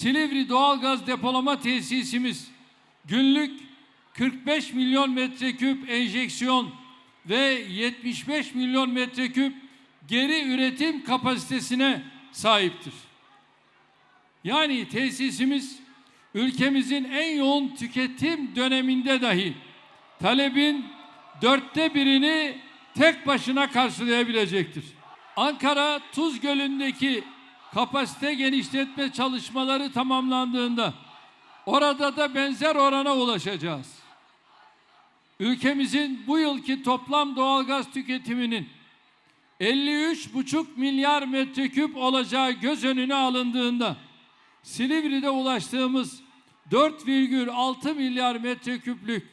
Silivri doğalgaz depolama tesisimiz günlük 45 milyon metreküp enjeksiyon ve 75 milyon metreküp geri üretim kapasitesine sahiptir. Yani tesisimiz ülkemizin en yoğun tüketim döneminde dahi talebin dörtte birini tek başına karşılayabilecektir. Ankara Tuz Gölü'ndeki kapasite genişletme çalışmaları tamamlandığında orada da benzer orana ulaşacağız. Ülkemizin bu yılki toplam doğalgaz tüketiminin 53,5 milyar metreküp olacağı göz önüne alındığında Silivri'de ulaştığımız 4,6 milyar metreküplük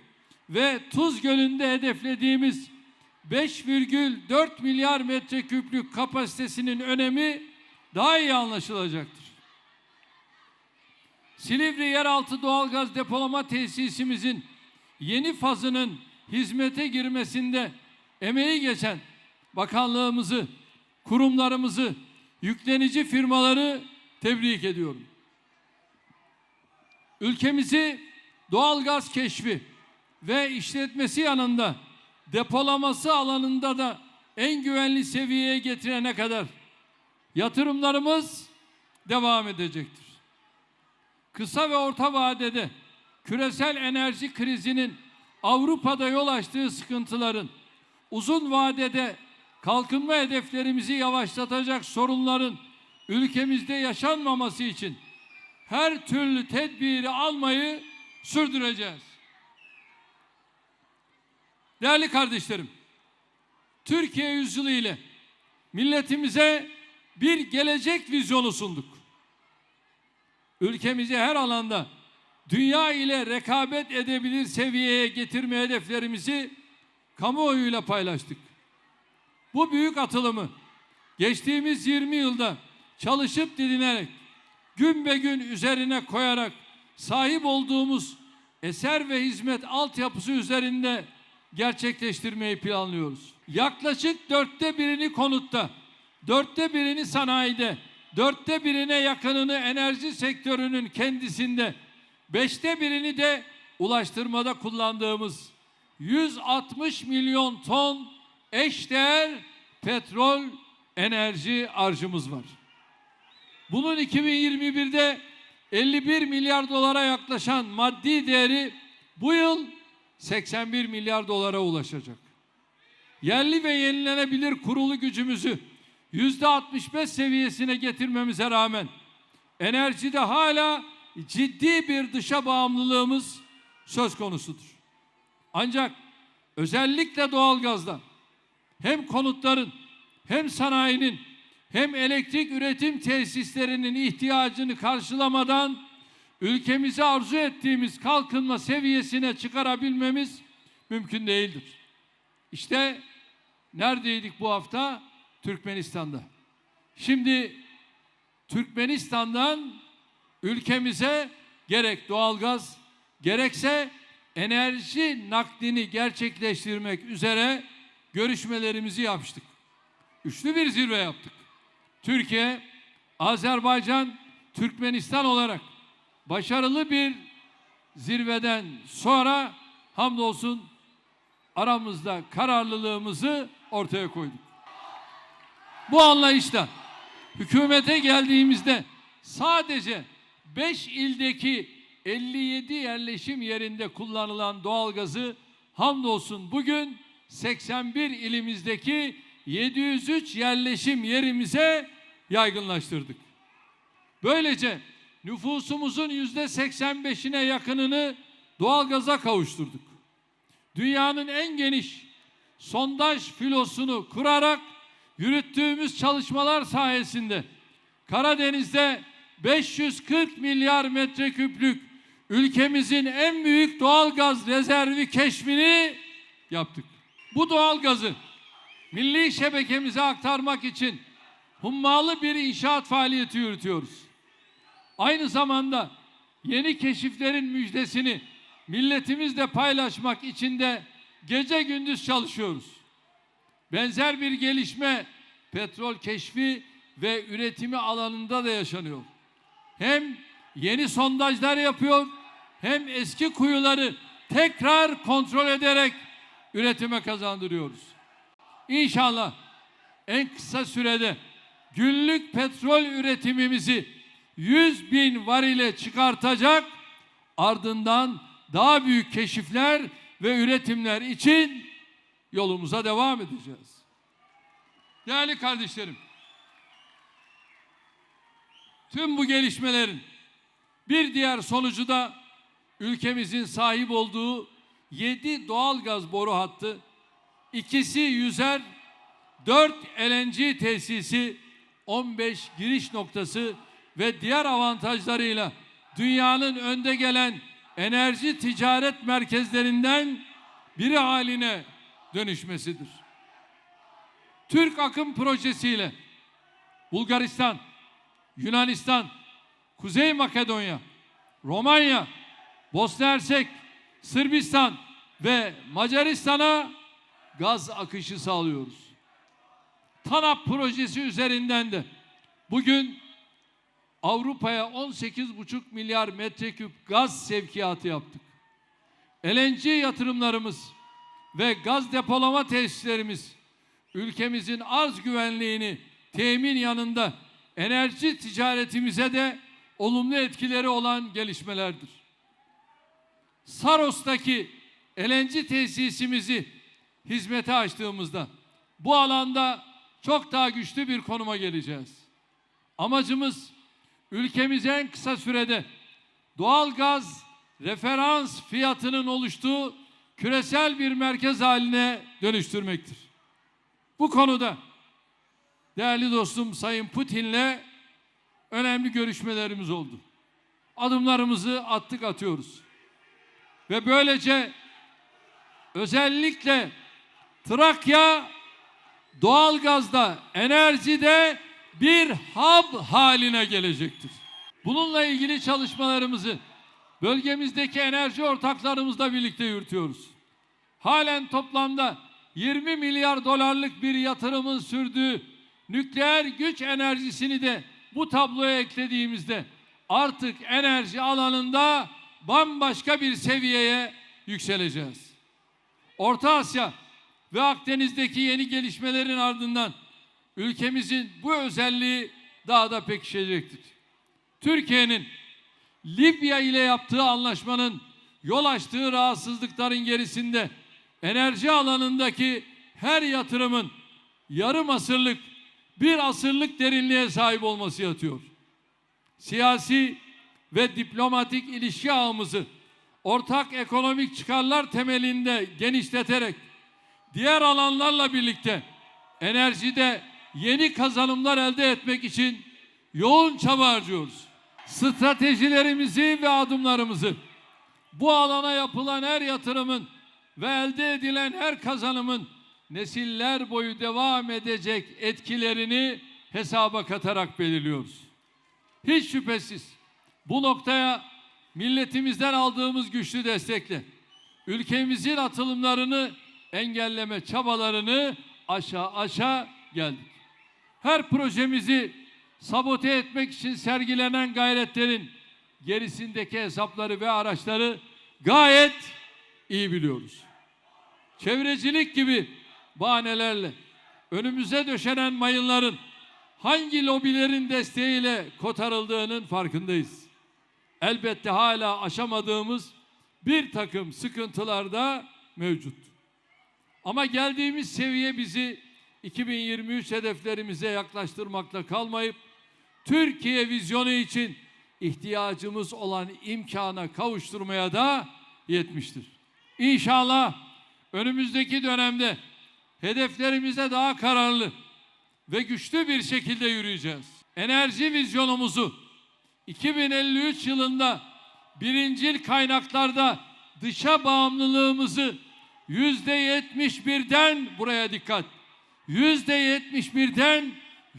ve Tuz Gölü'nde hedeflediğimiz 5,4 milyar metreküplük kapasitesinin önemi daha iyi anlaşılacaktır. Silivri Yeraltı Doğalgaz Depolama Tesisimizin yeni fazının hizmete girmesinde emeği geçen bakanlığımızı, kurumlarımızı, yüklenici firmaları tebrik ediyorum. Ülkemizi doğalgaz keşfi ve işletmesi yanında depolaması alanında da en güvenli seviyeye getirene kadar yatırımlarımız devam edecektir. Kısa ve orta vadede küresel enerji krizinin Avrupa'da yol açtığı sıkıntıların uzun vadede kalkınma hedeflerimizi yavaşlatacak sorunların ülkemizde yaşanmaması için her türlü tedbiri almayı sürdüreceğiz. Değerli kardeşlerim, Türkiye yüzyılı ile milletimize bir gelecek vizyonu sunduk. Ülkemizi her alanda dünya ile rekabet edebilir seviyeye getirme hedeflerimizi kamuoyuyla paylaştık. Bu büyük atılımı geçtiğimiz 20 yılda çalışıp didinerek gün be gün üzerine koyarak sahip olduğumuz eser ve hizmet altyapısı üzerinde gerçekleştirmeyi planlıyoruz. Yaklaşık dörtte birini konutta, dörtte birini sanayide, dörtte birine yakınını enerji sektörünün kendisinde, beşte birini de ulaştırmada kullandığımız 160 milyon ton eşdeğer petrol enerji harcımız var. Bunun 2021'de 51 milyar dolara yaklaşan maddi değeri bu yıl 81 milyar dolara ulaşacak. Yerli ve yenilenebilir kurulu gücümüzü yüzde 65 seviyesine getirmemize rağmen enerjide hala ciddi bir dışa bağımlılığımız söz konusudur. Ancak özellikle doğalgazda hem konutların hem sanayinin hem elektrik üretim tesislerinin ihtiyacını karşılamadan ülkemizi arzu ettiğimiz kalkınma seviyesine çıkarabilmemiz mümkün değildir. İşte neredeydik bu hafta? Türkmenistan'da. Şimdi Türkmenistan'dan ülkemize gerek doğalgaz gerekse enerji naklini gerçekleştirmek üzere görüşmelerimizi yaptık. Üçlü bir zirve yaptık. Türkiye, Azerbaycan, Türkmenistan olarak başarılı bir zirveden sonra hamdolsun aramızda kararlılığımızı ortaya koyduk. Bu anlayışla hükümete geldiğimizde sadece 5 ildeki 57 yerleşim yerinde kullanılan doğalgazı hamdolsun bugün 81 ilimizdeki 703 yerleşim yerimize yaygınlaştırdık. Böylece nüfusumuzun yüzde 85'ine yakınını doğalgaza kavuşturduk. Dünyanın en geniş sondaj filosunu kurarak yürüttüğümüz çalışmalar sayesinde Karadeniz'de 540 milyar metreküplük ülkemizin en büyük doğalgaz rezervi keşfini yaptık. Bu doğalgazı milli şebekemize aktarmak için hummalı bir inşaat faaliyeti yürütüyoruz. Aynı zamanda yeni keşiflerin müjdesini milletimizle paylaşmak için de gece gündüz çalışıyoruz. Benzer bir gelişme petrol keşfi ve üretimi alanında da yaşanıyor. Hem yeni sondajlar yapıyor hem eski kuyuları tekrar kontrol ederek üretime kazandırıyoruz. İnşallah en kısa sürede günlük petrol üretimimizi 100 bin varile çıkartacak ardından daha büyük keşifler ve üretimler için yolumuza devam edeceğiz. Değerli kardeşlerim, tüm bu gelişmelerin bir diğer sonucu da ülkemizin sahip olduğu 7 doğal gaz boru hattı, ikisi yüzer, 4 LNG tesisi, 15 giriş noktası ve diğer avantajlarıyla dünyanın önde gelen enerji ticaret merkezlerinden biri haline dönüşmesidir. Türk Akım projesiyle Bulgaristan, Yunanistan, Kuzey Makedonya, Romanya, Bosna Hersek, Sırbistan ve Macaristan'a gaz akışı sağlıyoruz. TANAP projesi üzerinden de bugün Avrupa'ya 18,5 milyar metreküp gaz sevkiyatı yaptık. LNG yatırımlarımız ve gaz depolama tesislerimiz ülkemizin arz güvenliğini temin yanında enerji ticaretimize de olumlu etkileri olan gelişmelerdir. Saros'taki LNG tesisimizi hizmete açtığımızda bu alanda çok daha güçlü bir konuma geleceğiz. Amacımız ülkemize en kısa sürede doğal gaz referans fiyatının oluştuğu küresel bir merkez haline dönüştürmektir. Bu konuda değerli dostum Sayın Putin'le önemli görüşmelerimiz oldu. Adımlarımızı attık atıyoruz. Ve böylece özellikle Trakya doğalgazda, enerjide bir hub haline gelecektir. Bununla ilgili çalışmalarımızı bölgemizdeki enerji ortaklarımızla birlikte yürütüyoruz. Halen toplamda 20 milyar dolarlık bir yatırımın sürdüğü nükleer güç enerjisini de bu tabloya eklediğimizde artık enerji alanında bambaşka bir seviyeye yükseleceğiz. Orta Asya ve Akdeniz'deki yeni gelişmelerin ardından ülkemizin bu özelliği daha da pekişecektir. Türkiye'nin Libya ile yaptığı anlaşmanın yol açtığı rahatsızlıkların gerisinde enerji alanındaki her yatırımın yarım asırlık, bir asırlık derinliğe sahip olması yatıyor. Siyasi ve diplomatik ilişki ağımızı ortak ekonomik çıkarlar temelinde genişleterek diğer alanlarla birlikte enerjide yeni kazanımlar elde etmek için yoğun çaba harcıyoruz. Stratejilerimizi ve adımlarımızı bu alana yapılan her yatırımın ve elde edilen her kazanımın nesiller boyu devam edecek etkilerini hesaba katarak belirliyoruz. Hiç şüphesiz bu noktaya milletimizden aldığımız güçlü destekle ülkemizin atılımlarını engelleme çabalarını aşağı aşağı geldik. Her projemizi sabote etmek için sergilenen gayretlerin gerisindeki hesapları ve araçları gayet iyi biliyoruz. Çevrecilik gibi bahanelerle önümüze döşenen mayınların hangi lobilerin desteğiyle kotarıldığının farkındayız. Elbette hala aşamadığımız bir takım sıkıntılar da mevcut. Ama geldiğimiz seviye bizi 2023 hedeflerimize yaklaştırmakla kalmayıp Türkiye vizyonu için ihtiyacımız olan imkana kavuşturmaya da yetmiştir. İnşallah önümüzdeki dönemde hedeflerimize daha kararlı ve güçlü bir şekilde yürüyeceğiz. Enerji vizyonumuzu 2053 yılında birincil kaynaklarda dışa bağımlılığımızı yüzde yetmiş birden buraya dikkat yüzde yetmiş birden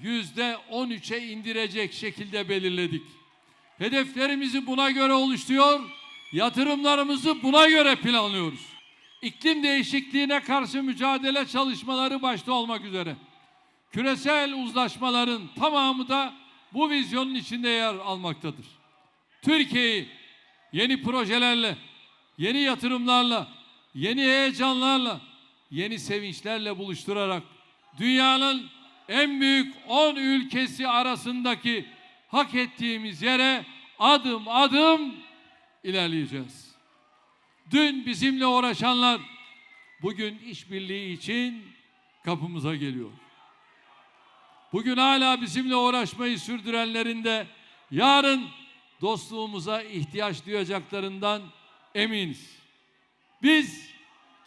yüzde on üçe indirecek şekilde belirledik. Hedeflerimizi buna göre oluşturuyor, yatırımlarımızı buna göre planlıyoruz. İklim değişikliğine karşı mücadele çalışmaları başta olmak üzere küresel uzlaşmaların tamamı da bu vizyonun içinde yer almaktadır. Türkiye'yi yeni projelerle, yeni yatırımlarla, yeni heyecanlarla, yeni sevinçlerle buluşturarak dünyanın en büyük 10 ülkesi arasındaki hak ettiğimiz yere adım adım ilerleyeceğiz. Dün bizimle uğraşanlar bugün işbirliği için kapımıza geliyor. Bugün hala bizimle uğraşmayı sürdürenlerin de yarın dostluğumuza ihtiyaç duyacaklarından eminiz. Biz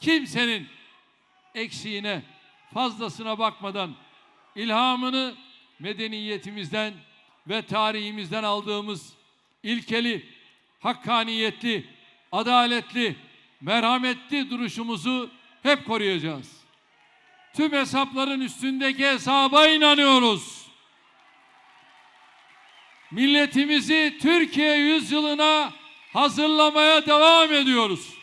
kimsenin eksiğine, fazlasına bakmadan ilhamını medeniyetimizden ve tarihimizden aldığımız ilkeli, hakkaniyetli, adaletli, merhametli duruşumuzu hep koruyacağız. Tüm hesapların üstündeki hesaba inanıyoruz. Milletimizi Türkiye yüzyılına hazırlamaya devam ediyoruz.